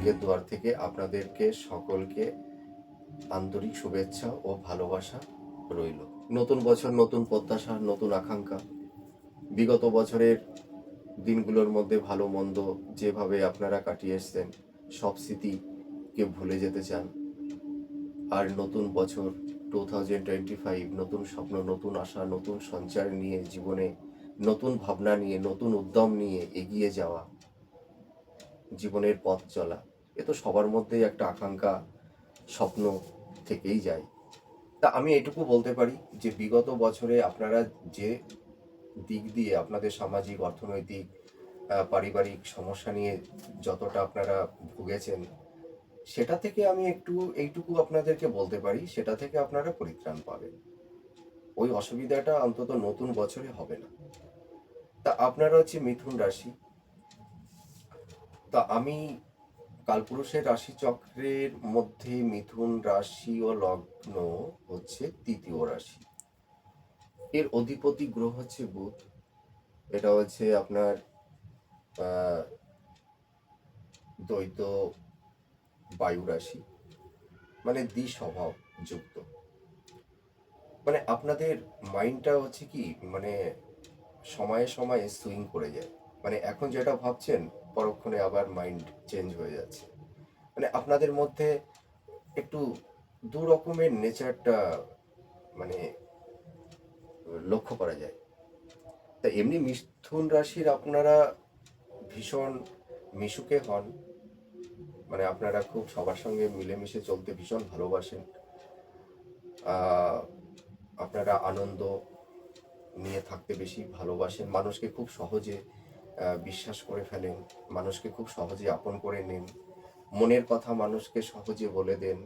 ভাগ্যের দুয়ার থেকে আপনাদেরকে সকলকে আন্তরিক শুভেচ্ছা ও ভালোবাসা রইল। নতুন বছর, নতুন প্রত্যাশা, নতুন আকাঙ্ক্ষা। বিগত বছরের দিনগুলোর মধ্যে ভালো, মন্দ যেভাবে আপনারা কাটিয়ে এসছেন, সব স্মৃতিকে ভুলে যেতে চান। আর নতুন বছর টু থাউজেন্ড টোয়েন্টি ফাইভ নতুন স্বপ্ন, নতুন আশা, নতুন সঞ্চার নিয়ে, জীবনে নতুন ভাবনা নিয়ে, নতুন উদ্যম নিয়ে এগিয়ে যাওয়া, জীবনের পথ চলা। এ তো সবার মধ্যেই একটা আকাঙ্ক্ষা স্বপ্ন থেকেই যায়। তা আমি এটুকু বলতে পারি যে বিগত বছরে আপনারা যে দিক দিয়ে আপনাদের সামাজিক, অর্থনৈতিক পারিবারিক সমস্যা নিয়ে যতটা আপনারা ভুগেছেন, সেটা থেকে আমি একটু, এইটুকু আপনাদেরকে বলতে পারি, সেটা থেকে আপনারা পরিত্রাণ পাবেন। ওই অসুবিধাটা অন্তত নতুন বছরে হবে না। তা আপনারা হচ্ছে মিথুন রাশি। তা আমি কালপুরুষের রাশি চক্রের মধ্যে মিথুন রাশি ও লগ্ন হচ্ছে তৃতীয় রাশি। এর অধিপতি গ্রহ হচ্ছে বুধ। এটা হচ্ছে আপনার দ্বৈত বায়ু রাশি মানে দ্বি স্বভাব যুক্ত। মানে আপনাদের মাইন্ডটা হচ্ছে কি মানে সময়ে সময়ে সুইং করে যায়। মানে এখন যেটা ভাবছেন পরক্ষণে আবার মাইন্ড চেঞ্জ হয়ে যাচ্ছে। মানে আপনাদের মধ্যে একটু দু রকমের নেচারটা মানে লক্ষ্য করা যায়। তা এমনি মিথুন রাশির আপনারা ভীষণ মিশুকে হন। মানে আপনারা খুব সবার সঙ্গে মিলেমিশে চলতে ভীষণ ভালোবাসেন। আপনারা আনন্দ নিয়ে থাকতে বেশি ভালোবাসেন। মানুষকে খুব সহজে বিশ্বাস করে ফেলেন, মানুষকে খুব সহজে আপন করে নেন, মনের কথা মানুষকে সহজে বলে দেন,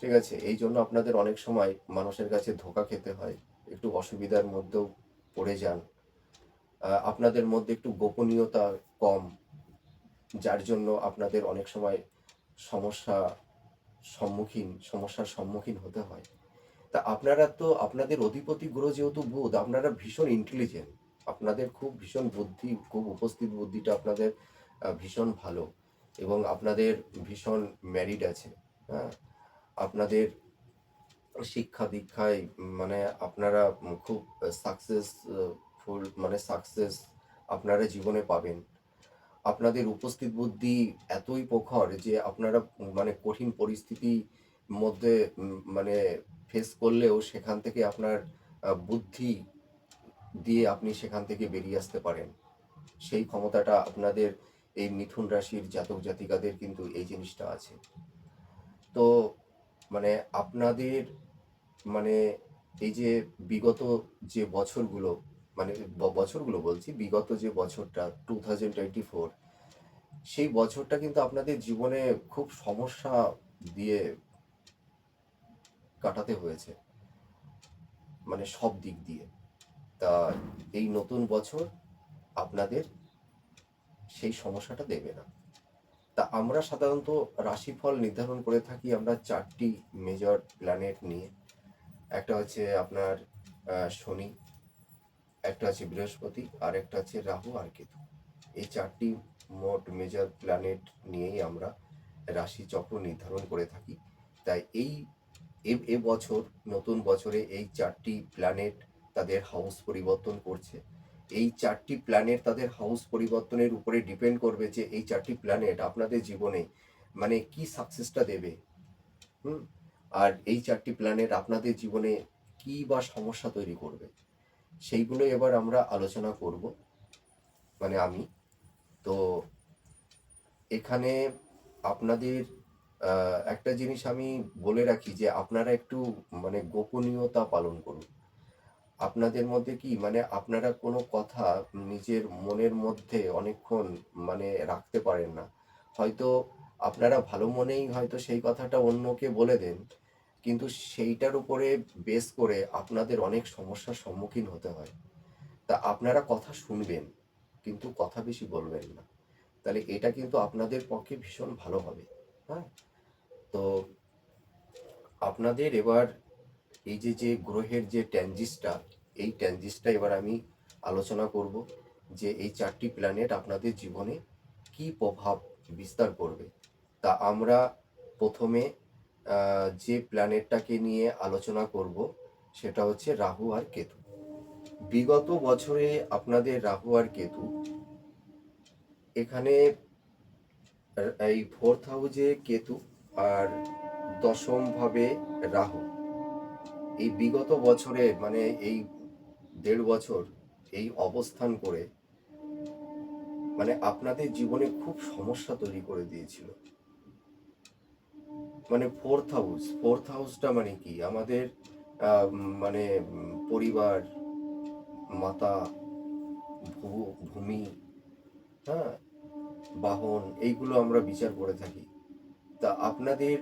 ঠিক আছে? এই জন্য আপনাদের অনেক সময় মানুষের কাছে ধোকা খেতে হয়, একটু অসুবিধার মধ্যেও পড়ে যান। আপনাদের মধ্যে একটু গোপনীয়তা কম, যার জন্য আপনাদের অনেক সময় সমস্যা সম্মুখীন, সমস্যার সম্মুখীন হতে হয়। তা আপনারা তো, আপনাদের অধিপতি গ্রহ যেহেতু বুধ, আপনারা ভীষণ ইন্টেলিজেন্ট আপনাদের খুব ভীষণ বুদ্ধি, খুব উপস্থিত বুদ্ধিটা আপনাদের ভীষণ ভালো এবং আপনাদের ভীষণ ম্যারিড আছে হ্যাঁ? আপনাদের শিক্ষা দীক্ষায় মানে আপনারা খুব সাকসেসফুল মানে সাকসেস আপনারা জীবনে পাবেন। আপনাদের উপস্থিত বুদ্ধি এতই প্রখর যে আপনারা মানে কঠিন পরিস্থিতি মধ্যে মানে ফেস করলেও সেখান থেকে আপনার বুদ্ধি দিয়ে আপনি সেখান থেকে বেরিয়ে আসতে পারেন। সেই ক্ষমতাটা আপনাদের এই মিথুন রাশির জাতক জাতিকাদের কিন্তু এই জিনিসটা আছে। তো মানে আপনাদের মানে এই যে বিগত যে বছরগুলো মানে বছরগুলো বলছি, বিগত যে বছরটা টু থাউজেন্ড টোয়েন্টি ফোর সেই বছরটা কিন্তু আপনাদের জীবনে খুব সমস্যা দিয়ে কাটাতে হয়েছে। মানে সব দিক দিয়ে। তা এই নতুন বছর আপনাদের সেই সমস্যাটা দেবে না। তা আমরা সাধারণত রাশিফল নির্ধারণ করে থাকি আমরা চারটি মেজর প্ল্যানেট নিয়ে। একটা হচ্ছে আপনার শনি, একটা হচ্ছে বৃহস্পতি, আর একটা হচ্ছে রাহু আর কেতু। এই চারটি মোট মেজর প্ল্যানেট নিয়েই আমরা রাশি চক্র নির্ধারণ করে থাকি। তাই এই, এ- বছর, নতুন বছরে এই চারটি প্ল্যানেট তাদের হাউস পরিবর্তন করছে। এই চারটি প্ল্যানেট তাদের হাউস পরিবর্তনের উপরে ডিপেন্ড করবে যে এই চারটি প্ল্যানেট আপনাদের জীবনে মানে কি সাকসেসটা দেবে। হুম? আর এই চারটি প্ল্যানেট আপনাদের জীবনে কি বা সমস্যা তৈরি করবে, সেইগুলো এবার আমরা আলোচনা করব মানে আমি। তো এখানে আপনাদের একটা জিনিস আমি বলে রাখি যে আপনারা একটু মানে গোপনীয়তা পালন করুন। আপনাদের মধ্যে কি মানে আপনারা কোনো কথা নিজের মনের মধ্যে অনেকক্ষণ মানে রাখতে পারেন না? হয়তো আপনারা ভালো মনেই হয়তো সেই কথাটা অন্যকে বলে দেন, কিন্তু সেইটার উপরে বেস করে আপনাদের অনেক সমস্যার সম্মুখীন হতে হয়। তা আপনারা কথা শুনবেন, কিন্তু কথা বেশি বলবেন না। তাহলে এটা কিন্তু আপনাদের পক্ষে ভীষণ ভালো হবে হ্যাঁ? তো আপনাদের এবার এই যে যে গ্রহের যে ট্যানজিসটা এই ট্যানজিসটা এবার আমি আলোচনা করব যে এই চারটি প্ল্যানেট আপনাদের জীবনে কি প্রভাব বিস্তার করবে। তা আমরা প্রথমে যে প্ল্যানেটটাকে নিয়ে আলোচনা করব সেটা হচ্ছে রাহু আর কেতু। বিগত বছরে আপনাদের রাহু আর কেতু এখানে এই ফোর্থ হাউসে কেতু আর দশম ভাবে রাহু। এই বিগত বছরে মানে এই দেড় বছর এই অবস্থান করে মানে আপনাদের জীবনে খুব সমস্যা তৈরি করে দিয়েছিল। মানে ফোর্থ হাউস ফোর্থ হাউসটা মানে কি? আমাদের মানে পরিবার, মাতা ভূমি হ্যাঁ বাহন, এইগুলো আমরা বিচার করে থাকি। তা আপনাদের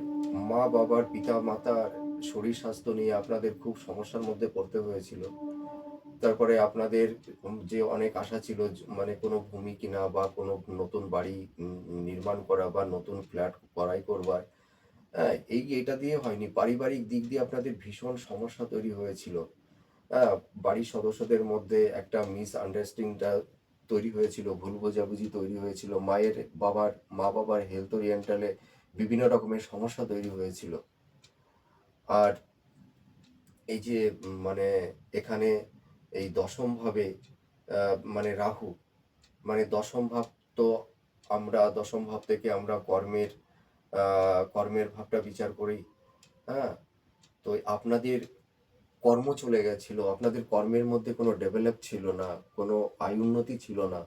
মা বাবার পিতা মাতার শরীর স্বাস্থ্য নিয়ে আপনাদের খুব সমস্যার মধ্যে পড়তে হয়েছিল। তারপরে আপনাদের যে অনেক আশা ছিল মানে কোনো ভূমি কিনা বা কোনো নতুন বাড়ি নির্মাণ করা বা নতুন ফ্ল্যাট করাই করবার হ্যাঁ এই এটা দিয়ে হয়নি। পারিবারিক দিক দিয়ে আপনাদের ভীষণ সমস্যা তৈরি হয়েছিল। হ্যাঁ বাড়ির সদস্যদের মধ্যে একটা মিস আন্ডারস্ট্যান্ডিংটা তৈরি হয়েছিল, ভুল বোঝাবুঝি তৈরি হয়েছিল, মায়ের বাবার মা বাবার হেলথ ওরিয়েন্টালে বিভিন্ন রকমের সমস্যা তৈরি হয়েছিল। আর এই যে মানে এখানে এই দশম ভাবে মানে রাহু মানে দশম ভাব তো আমরা, দশম ভাব থেকে আমরা কর্মের কর্মের ভাবটা বিচার করি হ্যাঁ? তো আপনাদের কর্ম চলে গেছিল, আপনাদের কর্মের মধ্যে কোনো ডেভেলপ ছিল না, কোনো আয় উন্নতি ছিল না।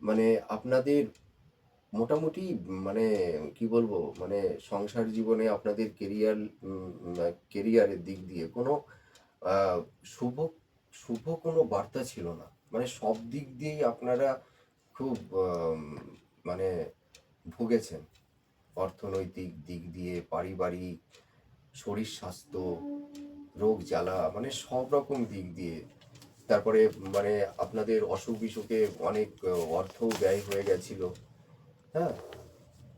মানে আপনাদের মোটামুটি মানে কি বলব? মানে সংসার জীবনে আপনাদের কেরিয়ার কেরিয়ারের দিক দিয়ে কোনো শুভ শুভ কোনো বার্তা ছিল না। মানে সব দিক দিয়েই আপনারা খুব মানে ভুগেছেন। অর্থনৈতিক দিক দিয়ে, পারিবারিক, শরীর স্বাস্থ্য, রোগ জ্বালা মানে সব রকম দিক দিয়ে। তারপরে মানে আপনাদের অসুখ বিসুখে অনেক অর্থ ব্যয় হয়ে গেছিল। হ্যাঁ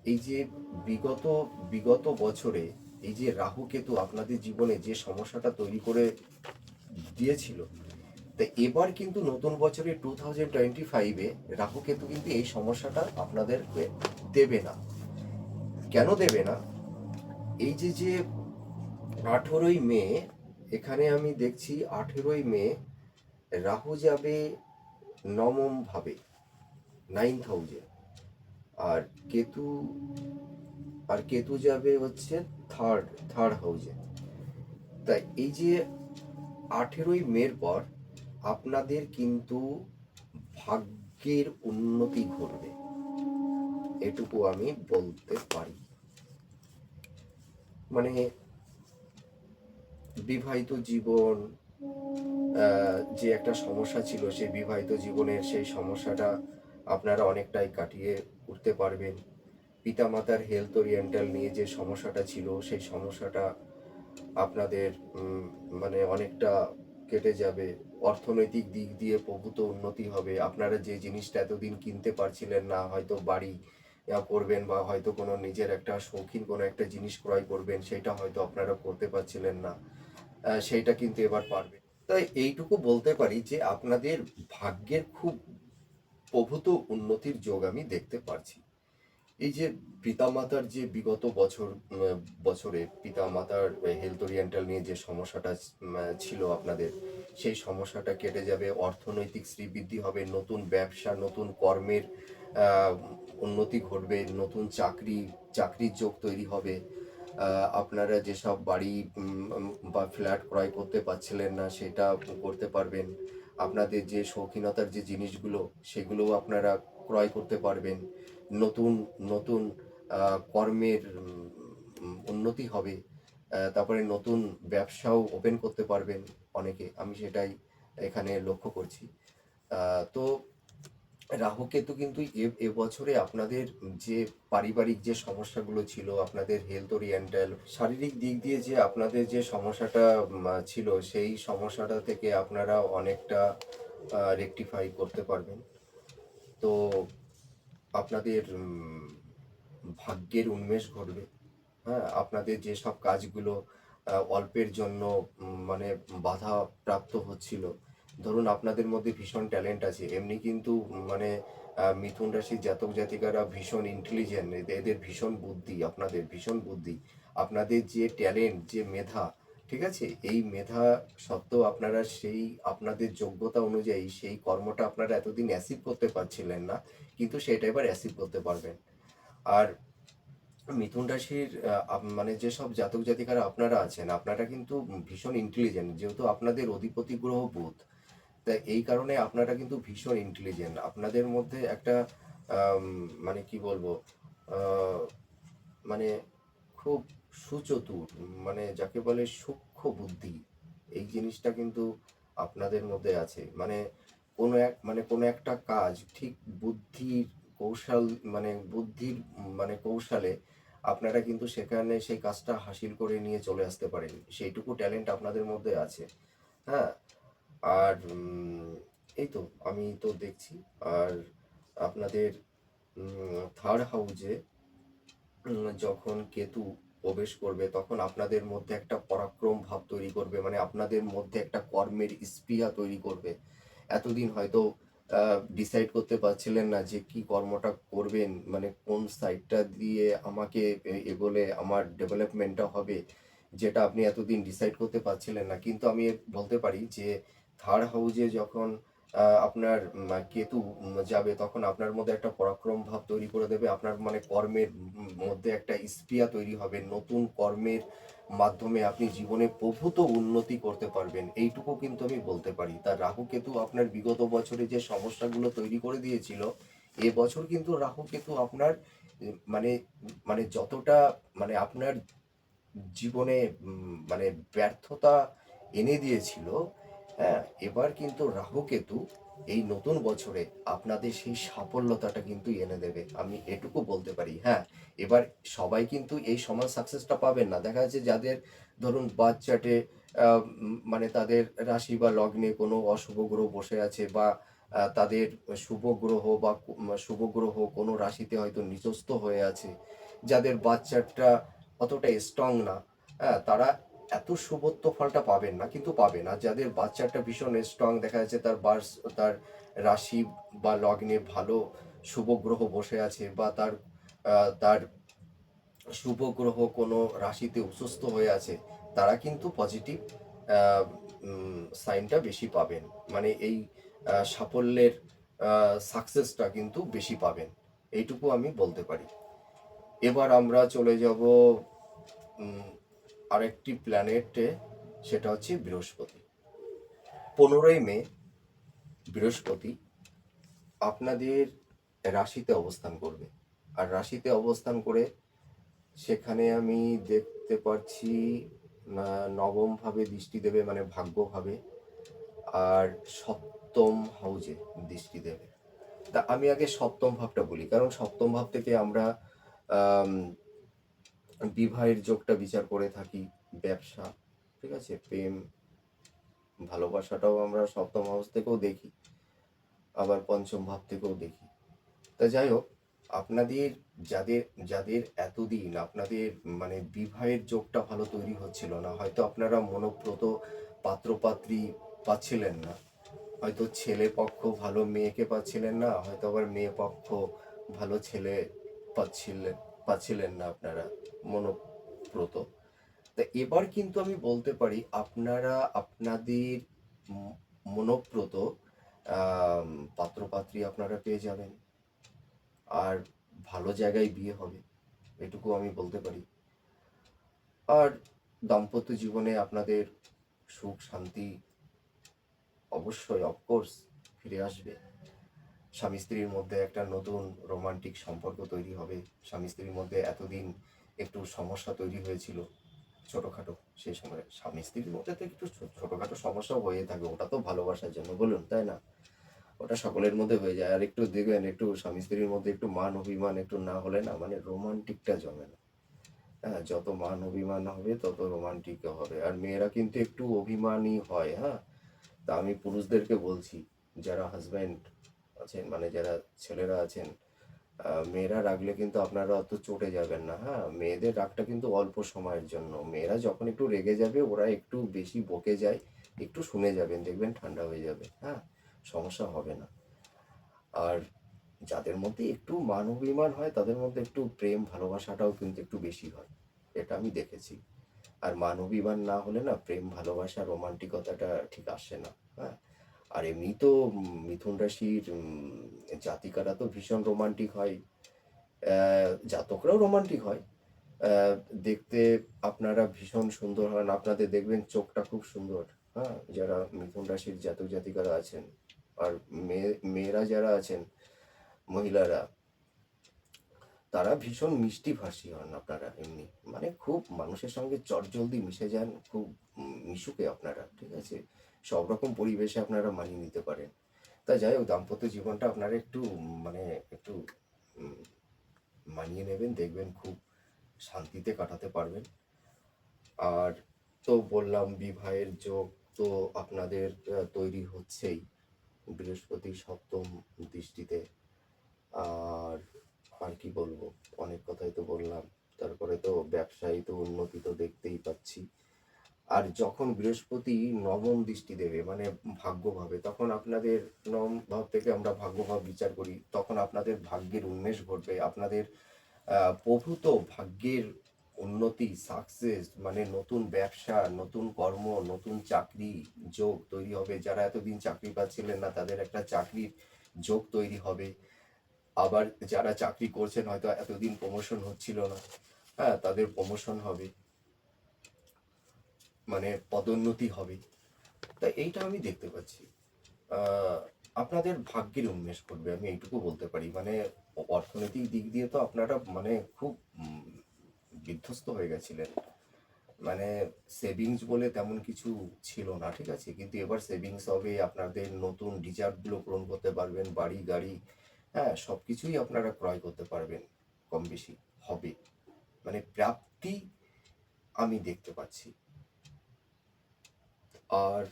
এই যে বিগত বিগত বছরে এই যে রাহু কেতু আপনাদের জীবনে যে সমস্যাটা তৈরি করে দিয়েছিল, তা এবার কিন্তু নতুন বছরে টু থাউজেন্ড টোয়েন্টি ফাইভে রাহু কেতু কিন্তু এই সমস্যাটা আপনাদেরকে দেবে না। কেন দেবে না? এই যে যে আঠেরোই মে, এখানে আমি দেখছি আঠেরোই মে রাহু যাবে নবম ভাবে নাইন্থ হাউজে আর কেতু আর কেতু যাবে হচ্ছে থার্ড থার্ড হাউজে তাই এই যে আঠেরোই মের পর আপনাদের কিন্তু ভাগ্যের উন্নতি ঘটবে। এটুকু আমি বলতে পারি। মানে বিবাহিত জীবন যে একটা সমস্যা ছিল, সেই বিবাহিত জীবনের সেই সমস্যাটা আপনারা অনেকটাই কাটিয়ে উঠতে পারবেন। পিতামাতার হেলথ ওরিয়েন্টাল নিয়ে যে সমস্যাটা ছিল, সেই সমস্যাটা আপনাদের মানে অনেকটা কেটে যাবে। অর্থনৈতিক দিক দিয়ে প্রভূত উন্নতি হবে। আপনারা যে জিনিসটা এতদিন কিনতে পারছিলেন না, হয়তো বাড়ি করবেন বা হয়তো কোনো নিজের একটা শৌখিন কোনো একটা জিনিস ক্রয় করবেন, সেটা হয়তো আপনারা করতে পারছিলেন না। সেইটা কিন্তু এবার পারবেন। তাই এইটুকু বলতে পারি যে আপনাদের ভাগ্যের খুব প্রভূত উন্নতির যোগ আমি দেখতে পারছি। এই যে পিতামাতার যে বিগত বছর বছরে পিতামাতার হেলথ ওরিয়েন্টাল নিয়ে যে সমস্যাটা ছিল আপনাদের, সেই সমস্যাটা কেটে যাবে, অর্থনৈতিক শ্রীবৃদ্ধি হবে, নতুন ব্যবসা, নতুন কর্মের উন্নতি ঘটবে, নতুন চাকরি, চাকরির যোগ তৈরি হবে। আপনারা যেসব বাড়ি বা ফ্ল্যাট ক্রয় করতে পারছিলেন না, সেটা করতে পারবেন। আপনাদের যে শৌখিনতার যে জিনিসগুলো, সেগুলোও আপনারা ক্রয় করতে পারবেন। নতুন নতুন কর্মের উন্নতি হবে। তারপরে নতুন ব্যবসাও ওপেন করতে পারবেন অনেকে। আমি সেটাই এখানে লক্ষ্য করছি। তো রাহু কেতু কিন্তু এবছরে আপনাদের যে পারিবারিক যে সমস্যাগুলো ছিল, আপনাদের হেলথ ওরিয়েন্টাল শারীরিক দিক দিয়ে যে আপনাদের যে সমস্যাটা ছিল, সেই সমস্যাটা থেকে আপনারা অনেকটা রেকটিফাই করতে পারবেন। তো আপনাদের ভাগ্যের উন্মেষ ঘটবে। হ্যাঁ আপনাদের যে সব কাজগুলো অল্পের জন্য মানে বাধা প্রাপ্ত হচ্ছিল ধরুন আপনাদের মধ্যে ভীষণ ট্যালেন্ট আছে, এমনি কিন্তু মানে মিথুন রাশির জাতক জাতিকারা ভীষণ ইন্টেলিজেন্ট এদের ভীষণ বুদ্ধি, আপনাদের ভীষণ বুদ্ধি। আপনাদের যে ট্যালেন্ট যে মেধা, ঠিক আছে? এই মেধা সত্ত্বেও আপনারা সেই, আপনাদের যোগ্যতা অনুযায়ী সেই কর্মটা আপনারা এতদিন অ্যাসিভ করতে পারছিলেন না, কিন্তু সেটা এবার অ্যাসিভ করতে পারবেন। আর মিথুন রাশির মানে যেসব জাতক জাতিকারা আপনারা আছেন, আপনারা কিন্তু ভীষণ ইন্টেলিজেন্ট যেহেতু আপনাদের অধিপতি গ্রহ বুধ। তা এই কারণে আপনারা কিন্তু ভীষণ ইন্টেলিজেন্ট আপনাদের মধ্যে একটা মানে কি বলব মানে খুব সুচতুর মানে যাকে বলে সূক্ষ্ম বুদ্ধি, এই জিনিসটা কিন্তু আপনাদের মধ্যে আছে। মানে কোনো এক মানে কোনো একটা কাজ ঠিক বুদ্ধির কৌশল মানে বুদ্ধির মানে কৌশলে আপনারা কিন্তু সেখানে সেই কাজটা হাসিল করে নিয়ে চলে আসতে পারেন। সেইটুকু ট্যালেন্ট আপনাদের মধ্যে আছে। হ্যাঁ? আর এই তো আমি তো দেখছি। আর আপনাদের থার্ড হাউজে যখন কেতু প্রবেশ করবে, তখন আপনাদের মধ্যে একটা পরাক্রম ভাব তৈরি করবে মানে আপনাদের মধ্যে একটা কর্মের স্পৃহা তৈরি করবে। এতদিন হয়তো ডিসাইড করতে পারছিলেন না যে কি কর্মটা করবেন মানে কোন সাইডটা দিয়ে আমাকে এগোলে আমার ডেভেলপমেন্টটা হবে, যেটা আপনি এতদিন ডিসাইড করতে পারছিলেন না। কিন্তু আমি বলতে পারি যে থার্ড হাউজে যখন আপনার কেতু যাবে, তখন আপনার মধ্যে একটা পরাক্রম ভাব তৈরি করে দেবে। আপনার মানে কর্মের মধ্যে একটা স্পৃহা তৈরি হবে। নতুন কর্মের মাধ্যমে আপনি জীবনে প্রভূত উন্নতি করতে পারবেন। এইটুকু কিন্তু আমি বলতে পারি। তার রাহু কেতু আপনার বিগত বছরে যে সমস্যাগুলো তৈরি করে দিয়েছিল, এ বছর কিন্তু রাহু কেতু আপনার মানে মানে যতটা মানে আপনার জীবনে মানে ব্যর্থতা এনে দিয়েছিল হ্যাঁ এবার কিন্তু রাহু কেতু এই নতুন বছরে আপনাদের সেই সাফল্যতাটা কিন্তু এনে দেবে। আমি এটুকু বলতে পারি হ্যাঁ এবার সবাই কিন্তু এই সমান সাকসেসটা পাবেন না। দেখা যাচ্ছে যাদের ধরুন বাচ্চাটে মানে তাদের রাশি বা লগ্নে কোনো অশুভ গ্রহ বসে আছে বা তাদের শুভ গ্রহ বা শুভ গ্রহ কোনো রাশিতে হয়তো নিচস্থ হয়ে আছে, যাদের বাচ্চাটা অতটা স্ট্রং না হ্যাঁ তারা এত শুভত্ব ফলটা পাবেন না, কিন্তু পাবেন। আর যাদের বাচ্চাটা ভীষণ স্ট্রং দেখা যাচ্ছে তার বার্স তার রাশি বা লগ্নে ভালো শুভ গ্রহ বসে আছে বা তার তার শুভ গ্রহ কোনো রাশিতে অসুস্থ হয়ে আছে, তারা কিন্তু পজিটিভ সাইনটা বেশি পাবেন। মানে এই সাফল্যের সাকসেসটা কিন্তু বেশি পাবেন। এইটুকু আমি বলতে পারি। এবার আমরা চলে যাব আরেকটি প্ল্যানেটে সেটা হচ্ছে বৃহস্পতি। পনেরোই মে বৃহস্পতি আপনাদের রাশিতে অবস্থান করবে। আর রাশিতে অবস্থান করে সেখানে আমি দেখতে পাচ্ছি আহ, নবম ভাবে দৃষ্টি দেবে মানে ভাগ্যভাবে আর সপ্তম হাউজে দৃষ্টি দেবে। তা আমি আগে সপ্তম ভাবটা বলি কারণ সপ্তম ভাব থেকে আমরা আম, বিবাহের যোগটা বিচার করে থাকি, ব্যবসা, ঠিক আছে? প্রেম, ভালোবাসাটাও আমরা সপ্তম হাউস থেকেও দেখি, আবার পঞ্চম ভাব থেকেও দেখি। তা যাই হোক, আপনাদের যাদের যাদের এতদিন আপনাদের মানে বিবাহের যোগটা ভালো তৈরি হচ্ছিল না, হয়তো আপনারা মনোপ্রত পাত্রপাত্রী পাচ্ছিলেন না। হয়তো ছেলে পক্ষ ভালো মেয়েকে পাচ্ছিলেন না, হয়তো আবার মেয়ে পক্ষ ভালো ছেলে পাচ্ছিলেন পাচ্ছিলেন না আপনারা মনোপ্রত। তা এবার কিন্তু আমি বলতে পারি আপনারা আপনাদের ম- মনোপ্রত আম, পাত্রপাত্রী আপনারা পেয়ে যাবেন। আর ভালো জায়গায় বিয়ে হবে এটুকু আমি বলতে পারি। আর দাম্পত্য জীবনে আপনাদের সুখ শান্তি অবশ্যই অফকোর্স ফিরে আসবে। স্বামী স্ত্রীর মধ্যে একটা নতুন রোমান্টিক সম্পর্ক তৈরি হবে। স্বামী স্ত্রীর মধ্যে এতদিন একটু সমস্যা তৈরি হয়েছিল ছোটোখাটো সেই সময় স্বামী স্ত্রীর মধ্যে তো একটু ছোটখাটো সমস্যা হয়ে থাকে, ওটা তো ভালোবাসার জন্য বলুন, তাই না? ওটা সকলের মধ্যে হয়ে যায়। আর একটু দেখবেন, একটু স্বামী স্ত্রীর মধ্যে একটু মান অভিমান একটু না হলে না মানে রোমান্টিকটা জমে না। হ্যাঁ যত মান অভিমান হবে, তত রোমান্টিক হবে। আর মেয়েরা কিন্তু একটু অভিমানী হয় হ্যাঁ? তা আমি পুরুষদেরকে বলছি, যারা হাজব্যান্ড আছেন মানে যারা ছেলেরা আছেন মেয়েরা রাগলে কিন্তু আপনারা অত চটে যাবেন না হ্যাঁ? মেয়েদের রাগটা কিন্তু অল্প সময়ের জন্য। মেয়েরা যখন একটু রেগে যাবে, ওরা একটু বেশি বকে যায়, একটু শুনে যাবেন, দেখবেন ঠান্ডা হয়ে যাবে হ্যাঁ? সমস্যা হবে না। আর যাদের মধ্যে একটু মান অভিমান হয়, তাদের মধ্যে একটু প্রেম, ভালোবাসাটাও কিন্তু একটু বেশি হয়, এটা আমি দেখেছি। আর মান অভিমান না হলে না, প্রেম, ভালোবাসা, রোমান্টিকতাটা ঠিক আসে না হ্যাঁ? আর এমনি তো মিথুন রাশির জাতিকারা তো ভীষণ রোমান্টিক হয়। জাতকরাও রোমান্টিক হয়। দেখতে আপনারা ভীষণ সুন্দর হন। আপনাদের দেখবেন চোখটা খুব সুন্দর হ্যাঁ? যারা মিথুন রাশির জাতক জাতিকারা আছেন আর মেয়ে মেয়েরা যারা আছেন, মহিলারা, তারা ভীষণ মিষ্টি ভাষী হন আপনারা এমনি। মানে খুব মানুষের সঙ্গে চটজলদি মিশে যান, খুব মিশুকে আপনারা, ঠিক আছে? সব রকম পরিবেশে আপনারা মানিয়ে নিতে পারেন। তা যাই হোক, দাম্পত্য জীবনটা আপনারা একটু মানে একটু মানিয়ে নেবেন, দেখবেন খুব শান্তিতে কাটাতে পারবেন। আর তো বললাম, বিবাহের যোগ তো আপনাদের তৈরি হচ্ছেই বৃহস্পতি সপ্তম দৃষ্টিতে। আর আর কি বলব? অনেক কথাই তো বললাম। তারপরে তো ব্যবসায়ী তো উন্নতি তো দেখতেই পাচ্ছি। আর যখন বৃহস্পতি নবম দৃষ্টি দেবে মানে ভাগ্যভাবে তখন আপনাদের নবম ভাব থেকে আমরা ভাগ্যভাব বিচার করি, তখন আপনাদের ভাগ্যের উন্মেষ ঘটবে, আপনাদের প্রভূত ভাগ্যের উন্নতি সাকসেস মানে নতুন ব্যবসা, নতুন কর্ম, নতুন চাকরি যোগ তৈরি হবে। যারা এতদিন চাকরি পাচ্ছিলেন না, তাদের একটা চাকরির যোগ তৈরি হবে। আবার যারা চাকরি করছেন, হয়তো এতদিন প্রমোশন হচ্ছিল না। হ্যাঁ তাদের প্রমোশন হবে। মানে পদোন্নতি হবে। তা এইটা আমি দেখতে পাচ্ছি। আপনাদের ভাগ্যের উন্মেষ করবে, আমি এইটুকু বলতে পারি। মানে অর্থনৈতিক দিক দিয়ে তো আপনারা মানে খুব বিধ্বস্ত হয়ে গেছিলেন। মানে সেভিংস বলে তেমন কিছু ছিল না, ঠিক আছে? কিন্তু এবার সেভিংস হবে, আপনাদের নতুন ডিজার্ভগুলো পূরণ করতে পারবেন, বাড়ি, গাড়ি হ্যাঁ সব কিছুই আপনারা ক্রয় করতে পারবেন কম বেশি হবে। মানে প্রাপ্তি আমি দেখতে পাচ্ছি। আর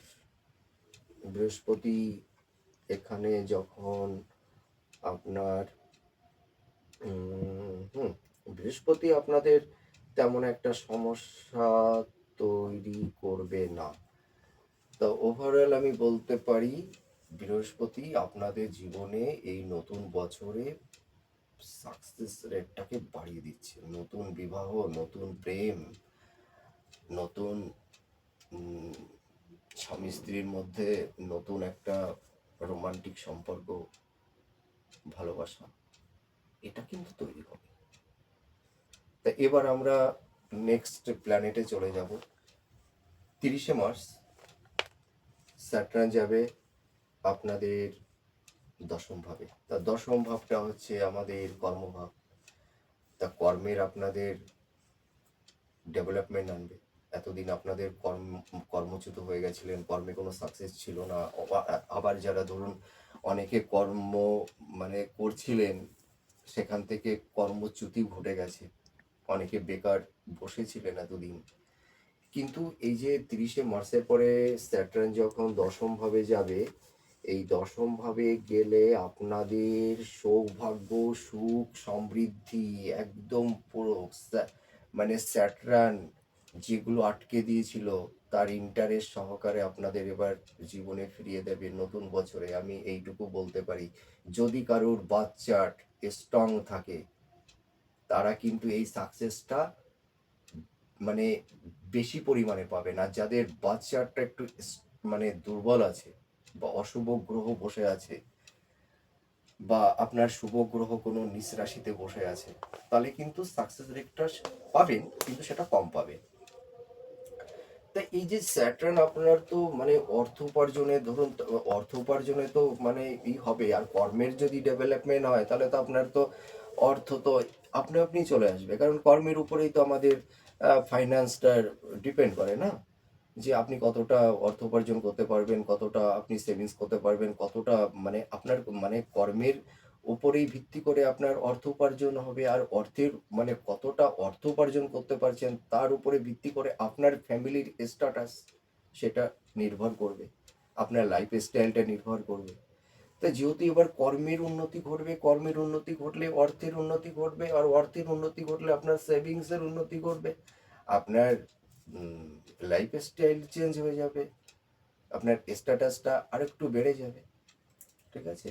বৃহস্পতি এখানে যখন আপনার হুম, বৃহস্পতি আপনাদের তেমন একটা সমস্যা তৈরি করবে না। তো ওভারঅল আমি বলতে পারি, বৃহস্পতি আপনাদের জীবনে এই নতুন বছরে সাকসেস রেটটাকে বাড়িয়ে দিচ্ছে। নতুন বিবাহ, নতুন প্রেম, নতুন স্বামী স্ত্রীর মধ্যে নতুন একটা রোমান্টিক সম্পর্ক, ভালোবাসা, এটা কিন্তু তৈরি হবে। তা এবার আমরা নেক্সট প্ল্যানেটে চলে যাব। তিরিশে মার্চ, স্যাটার্ন যাবে আপনাদের দশম ভাবে। তা দশম ভাবটা হচ্ছে আমাদের কর্মভাব। তা কর্মের আপনাদের ডেভেলপমেন্ট আনবে। এতদিন আপনাদের কর্ম, কর্মচ্যুত হয়ে গেছিলেন, কর্মে কোনো সাকসেস ছিল না, আবার যারা ধরুন অনেকে কর্ম মানে করছিলেন, সেখান থেকে কর্মচ্যুতি ঘটে গেছে। অনেকে বেকার বসেছিলেন এতদিন। কিন্তু এই যে তিরিশে মার্চের পরে স্যাটার্ন যখন দশমভাবে যাবে, এই দশমভাবে গেলে আপনাদের সৌভাগ্য, সুখ, সমৃদ্ধি একদম পুরো মানে স্যাটার্ন যেগুলো আটকে দিয়েছিল, তার ইন্টারেস্ট সহকারে আপনাদের এবার জীবনে ফিরিয়ে দেবে নতুন বছরে। আমি এইটুকু বলতে পারি, যদি কারোর বাচ্চার স্ট্রং থাকে, তারা কিন্তু এই সাকসেসটা মানে বেশি পরিমাণে পাবে না। যাদের বাচ্চাটা একটু মানে দুর্বল আছে বা অশুভ গ্রহ বসে আছে বা আপনার শুভ গ্রহ কোনো রাশিতে বসে আছে, তাহলে কিন্তু সাকসেস রেটটা পাবেন, কিন্তু সেটা কম পাবেন। তা এই যে স্যাটার্ন আপনার তো মানে অর্থ উপার্জনে ধরুন অর্থ উপার্জনে তো মানে ই হবে, আর কর্মের যদি ডেভেলপমেন্ট হয়, তাহলে তো আপনার তো অর্থ তো আপনি আপনি চলে আসবে। কারণ কর্মের উপরেই তো আমাদের ফাইন্যান্সটা ডিপেন্ড করে, না? যে আপনি কতটা অর্থ উপার্জন করতে পারবেন, কতটা আপনি সেভিংস করতে পারবেন, কতটা মানে আপনার মানে কর্মের উপরেই ভিত্তি করে আপনার অর্থ উপার্জন হবে আর অর্থের মানে কতটা অর্থ উপার্জন করতে পারছেন তার উপরে ভিত্তি করে আপনার ফ্যামিলির স্ট্যাটাস সেটা নির্ভর করবে। আপনার লাইফ স্টাইলটা নির্ভর করবে। তা যেহেতু এবার কর্মের উন্নতি ঘটবে, কর্মের উন্নতি ঘটলে অর্থের উন্নতি ঘটবে আর অর্থের উন্নতি ঘটলে আপনার সেভিংসের উন্নতি ঘটবে, আপনার লাইফ স্টাইল চেঞ্জ হয়ে যাবে, আপনার স্ট্যাটাসটা আরেকটু বেড়ে যাবে। ঠিক আছে?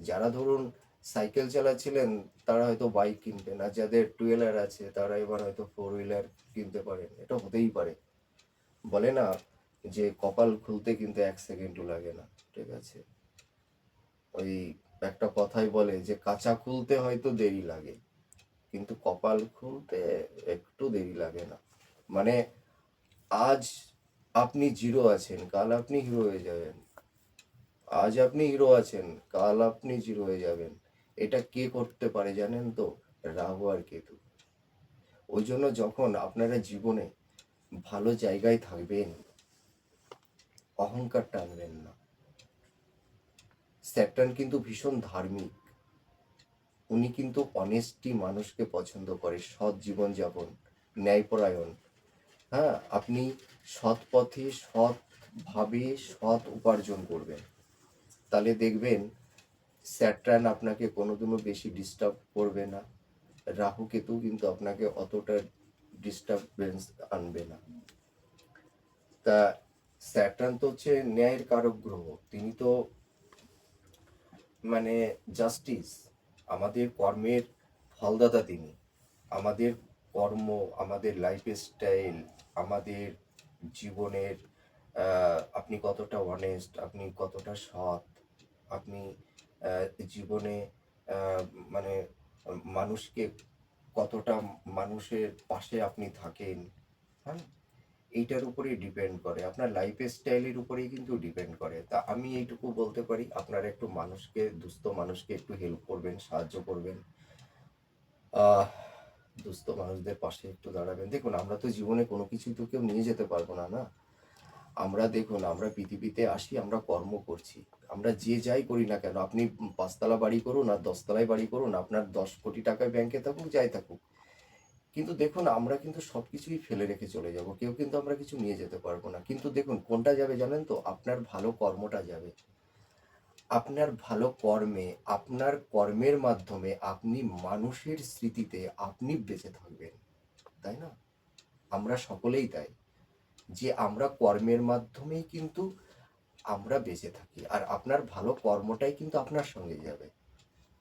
যারা ধরুন সাইকেল চালাচ্ছিলেন, তারা হয়তো বাইক কিনবেন, আর যাদের টু আছে, তারা এবার হয়তো ফোর হুইলার কিনতে পারেন। এটা হতেই পারে। বলে না যে কপাল খুলতে কিন্তু এক সেকেন্ডও লাগে না, ঠিক আছে? ওই একটা কথাই বলে যে কাঁচা খুলতে হয়তো দেরি লাগে, কিন্তু কপাল খুলতে একটু দেরি লাগে না। মানে আজ আপনি জিরো আছেন, কাল আপনি হিরো হয়ে যাবেন। আজ আপনি হিরো আছেন, কাল আপনি জিরো হয়ে যাবেন। এটা কে করতে পারে জানেন তো? রাহু আর কেতু। ওই জন্য যখন আপনারা জীবনে ভালো জায়গায় থাকবেন, অহংকার টানবেন না। স্যাটার্ন কিন্তু ভীষণ ধার্মিক। উনি কিন্তু অনেস্টি মানুষকে পছন্দ করে, সৎ জীবনযাপন, ন্যায়পরায়ণ। হ্যাঁ আপনি সৎ পথে সৎভাবে সৎ উপার্জন করবেন। তাহলে দেখবেন স্যাটার্ন আপনাকে কোনোদিনও বেশি ডিস্টার্ব করবে না। রাহু কেতু কিন্তু আপনাকে অতটা ডিস্টারবেন্স আনবে না। তা স্যাটার্ন তো হচ্ছে ন্যায়ের কারক গ্রহ। তিনি তো মানে জাস্টিস আমাদের কর্মের ফলদাতা তিনি। আমাদের কর্ম, আমাদের লাইফ স্টাইল আমাদের জীবনের আপনি কতটা অনেস্ট আপনি কতটা সৎ, আপনি জীবনে মানে মানুষকে কতটা মানুষের পাশে আপনি থাকেন হ্যাঁ? এইটার উপরেই ডিপেন্ড করে। আপনার লাইফ স্টাইলের উপরেই কিন্তু ডিপেন্ড করে। তা আমি এইটুকু বলতে পারি, আপনারা একটু মানুষকে, দুস্থ মানুষকে একটু হেল্প করবেন, সাহায্য করবেন। দুস্থ মানুষদের পাশে একটু দাঁড়াবেন। দেখুন, আমরা তো জীবনে কোনো কিছু তো কেউ নিয়ে যেতে পারব না না? আমরা দেখুন, আমরা পৃথিবীতে আসি, আমরা কর্ম করছি। আমরা যে যাই করি না কেন, আপনি পাঁচতলা বাড়ি করুন আর দশতলায় বাড়ি করুন, আপনার দশ কোটি টাকায় ব্যাংকে থাকুক, যাই থাকুক। কিন্তু দেখুন, আমরা কিন্তু সব কিছুই ফেলে রেখে চলে যাব। কেউ কিন্তু আমরা কিছু নিয়ে যেতে পারব না। কিন্তু দেখুন, কোনটা যাবে জানেন তো? আপনার ভালো কর্মটা যাবে। আপনার ভালো কর্মে, আপনার কর্মের মাধ্যমে আপনি মানুষের স্মৃতিতে আপনি বেঁচে থাকবেন। তাই না? আমরা সকলেই তাই। যে আমরা কর্মের মাধ্যমেই কিন্তু আমরা বেঁচে থাকি। আর আপনার ভালো কর্মটাই কিন্তু আপনার সঙ্গে যাবে।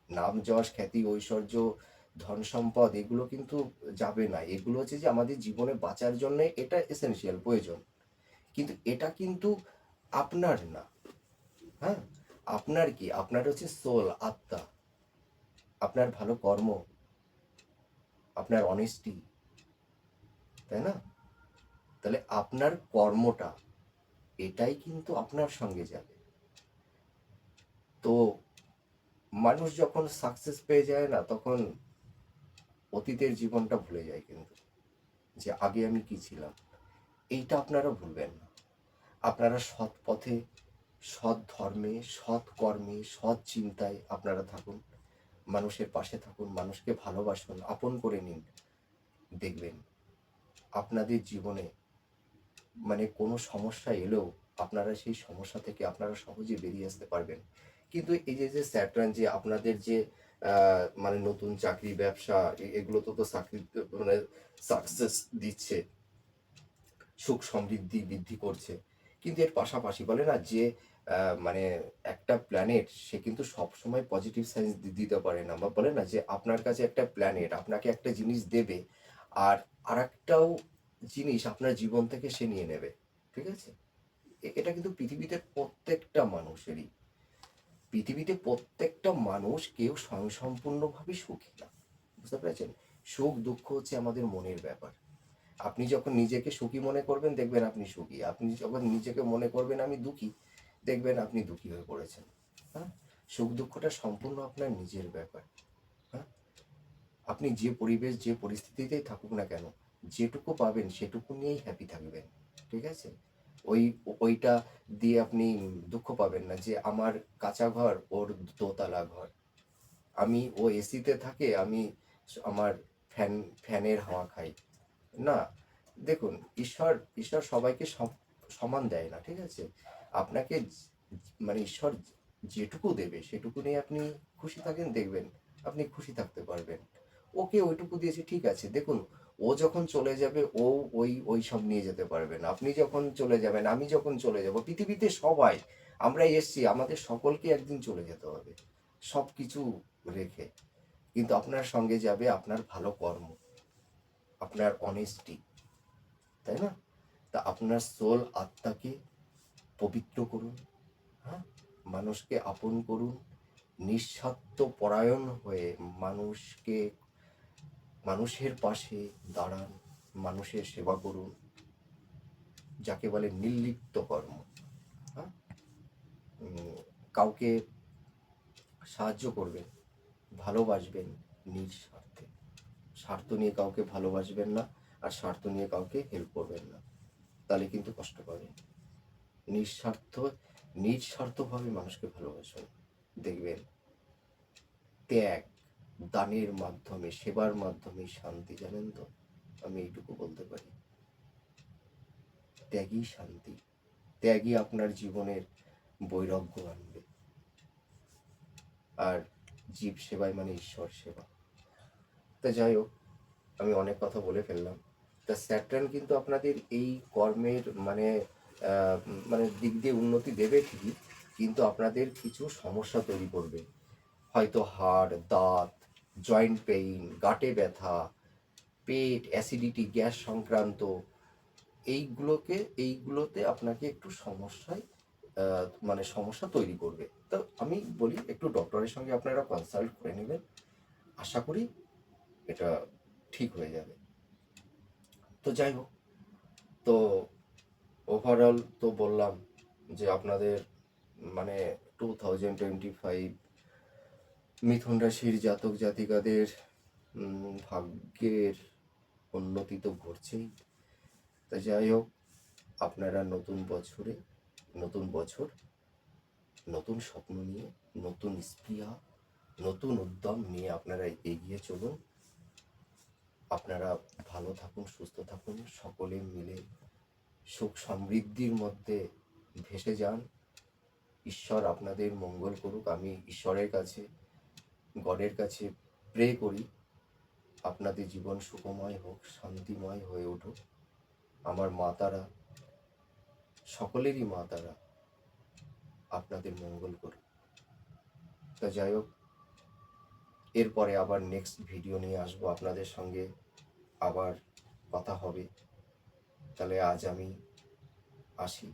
নাম যশ, খ্যাতি, ঐশ্বর্য, ধন সম্পদ এগুলো কিন্তু যাবে না। এগুলো হচ্ছে যে আমাদের জীবনে বাঁচার জন্য এটা এসেনশিয়াল প্রয়োজন। কিন্তু এটা কিন্তু আপনার না। হ্যাঁ? আপনার কি? আপনার হচ্ছে সোল আত্মা। আপনার ভালো কর্ম। আপনার অনেস্টি তাই না? তাহলে আপনার কর্মটা এটাই কিন্তু আপনার সঙ্গে যাবে। তো মানুষ যখন সাকসেস পেয়ে যায় না, তখন অতীতের জীবনটা ভুলে যায় কিন্তু, যে আগে আমি কি ছিলাম? এইটা আপনারা ভুলবেন না। আপনারা সৎ পথে, সৎ ধর্মে, সৎ কর্মে, সৎ চিন্তায় আপনারা থাকুন। মানুষের পাশে থাকুন, মানুষকে ভালোবাসুন, আপন করে নিন, দেখবেন আপনাদের জীবনে মানে কোনো সমস্যা এলেও আপনারা সেই সমস্যা থেকে আপনারা সহজে বেরিয়ে আসতে পারবেন। কিন্তু এই যে যে স্যাটার্ন যে আপনাদের যে মানে নতুন চাকরি, ব্যবসা এগুলো তো তো চাকরি মানে সাকসেস দিচ্ছে, সুখ সমৃদ্ধি বৃদ্ধি করছে। কিন্তু এর পাশাপাশি বলে না যে মানে একটা প্ল্যানেট সে কিন্তু সব সময় পজিটিভ সাইন্স দিতে পারে না। বা বলে না যে আপনার কাছে একটা প্ল্যানেট আপনাকে একটা জিনিস দেবে, আর আরেকটাও জিনিস আপনার জীবন থেকে সে নিয়ে নেবে, ঠিক আছে? এটা কিন্তু পৃথিবীতে প্রত্যেকটা মানুষেরই। পৃথিবীতে প্রত্যেকটা মানুষ কেউ স্বয়ংসম্পূর্ণভাবে সুখী না, বুঝতে পেরেছেন? সুখ, দুঃখ হচ্ছে আমাদের মনের ব্যাপার। আপনি যখন নিজেকে সুখী মনে করবেন, দেখবেন আপনি সুখী। আপনি যখন নিজেকে মনে করবেন আমি দুঃখী, দেখবেন আপনি দুঃখী হয়ে পড়েছেন। হ্যাঁ? সুখ, দুঃখটা সম্পূর্ণ আপনার নিজের ব্যাপার। হ্যাঁ? আপনি যে পরিবেশ, যে পরিস্থিতিতেই থাকুক না কেন যেটুকু পাবেন সেটুকু নিয়েই হ্যাপি থাকবেন, ঠিক আছে? ওই, ওইটা দিয়ে আপনি দুঃখ পাবেন না যে আমার কাঁচা ঘর, ওর দোতলা ঘর। আমি ও এসিতে থাকে, আমি আমার ফ্যান ফ্যানের হাওয়া খাই। না, দেখুন, ঈশ্বর ঈশ্বর সবাইকে সম- সমান দেয় না, ঠিক আছে? আপনাকে মানে ঈশ্বর যেটুকু দেবে, সেটুকু নিয়ে আপনি খুশি থাকেন, দেখবেন, আপনি খুশি থাকতে পারবেন। ওকে ওইটুকু দিয়েছে, ঠিক আছে? দেখুন ও যখন চলে যাবে, ও ওই ওই সব নিয়ে যেতে পারবেন আপনি যখন চলে যাবেন, আমি যখন চলে যাব, পৃথিবীতে সবাই, আমরা এসছি, আমাদের সকলকে একদিন চলে যেতে হবে। সব কিছু রেখে। কিন্তু আপনার সঙ্গে যাবে আপনার ভালো কর্ম, আপনার অনেস্টি তাই না? তা আপনার সোল আত্মাকে পবিত্র করুন হ্যাঁ? মানুষকে আপন করুন নিঃস্বার্থ পরায়ণ হয়ে মানুষকে মানুষের পাশে দাঁড়ান, মানুষের সেবা করুন, যাকে বলে নির্লিপ্ত কর্ম। হ্যাঁ? কাউকে সাহায্য করবেন, ভালোবাসবেন নিঃস্বার্থে। স্বার্থ নিয়ে কাউকে ভালোবাসবেন না, আর স্বার্থ নিয়ে কাউকে হেল্প করবেন না। তাহলে কিন্তু কষ্ট পাবেন। নিঃস্বার্থ, নিঃস্বার্থভাবে মানুষকে ভালোবাসুন। দেখবেন, ত্যাগ দানের মাধ্যমে, সেবার মাধ্যমে শান্তি, জানেন তো? আমি এইটুকু বলতে পারি। ত্যাগই শান্তি। ত্যাগই আপনার জীবনের বৈরাগ্য আনবে। আর জীব সেবাই মানে ঈশ্বর সেবা। তা যাই হোক, আমি অনেক কথা বলে ফেললাম। তা স্যাটার্ন কিন্তু আপনাদের এই কর্মের মানে মানে দিক দিয়ে উন্নতি দেবে ঠিকই, কিন্তু আপনাদের কিছু সমস্যা তৈরি করবে। হয়তো হাড়, দাঁত জয়েন্ট পেইন গাটে ব্যথা, পেট অ্যাসিডিটি গ্যাস সংক্রান্ত, এইগুলোকে, এইগুলোতে আপনাকে একটু সমস্যায় মানে সমস্যা তৈরি করবে। তো আমি বলি, একটু ডক্টরের সঙ্গে আপনারা কনসাল্ট করে নেবেন। আশা করি এটা ঠিক হয়ে যাবে। তো যাই হোক, তো ওভারঅল তো বললাম যে আপনাদের মানে টু থাউজেন্ড টোয়েন্টি ফাইভ মিথুন রাশির জাতক জাতিকাদের ভাগ্যের উন্নতি তো ঘটছেই। তা যাই হোক, আপনারা নতুন বছরে, নতুন বছর, নতুন স্বপ্ন নিয়ে, নতুন স্পৃহা, নতুন উদ্যম নিয়ে আপনারা এগিয়ে চলুন। আপনারা ভালো থাকুন, সুস্থ থাকুন, সকলে মিলে সুখ সমৃদ্ধির মধ্যে ভেসে যান। ঈশ্বর আপনাদের মঙ্গল করুক, আমি ঈশ্বরের কাছে গডের কাছে প্রে করি, আপনাদের জীবন সুখময় হোক, শান্তিময় হয়ে উঠুক। আমার মাতারা, সকলেরই মাতারা আপনাদের মঙ্গল করুক। তা যাই হোক, এরপরে আবার নেক্সট ভিডিও নিয়ে আসব আপনাদের সঙ্গে। আবার কথা হবে। তাহলে আজ আমি আসি।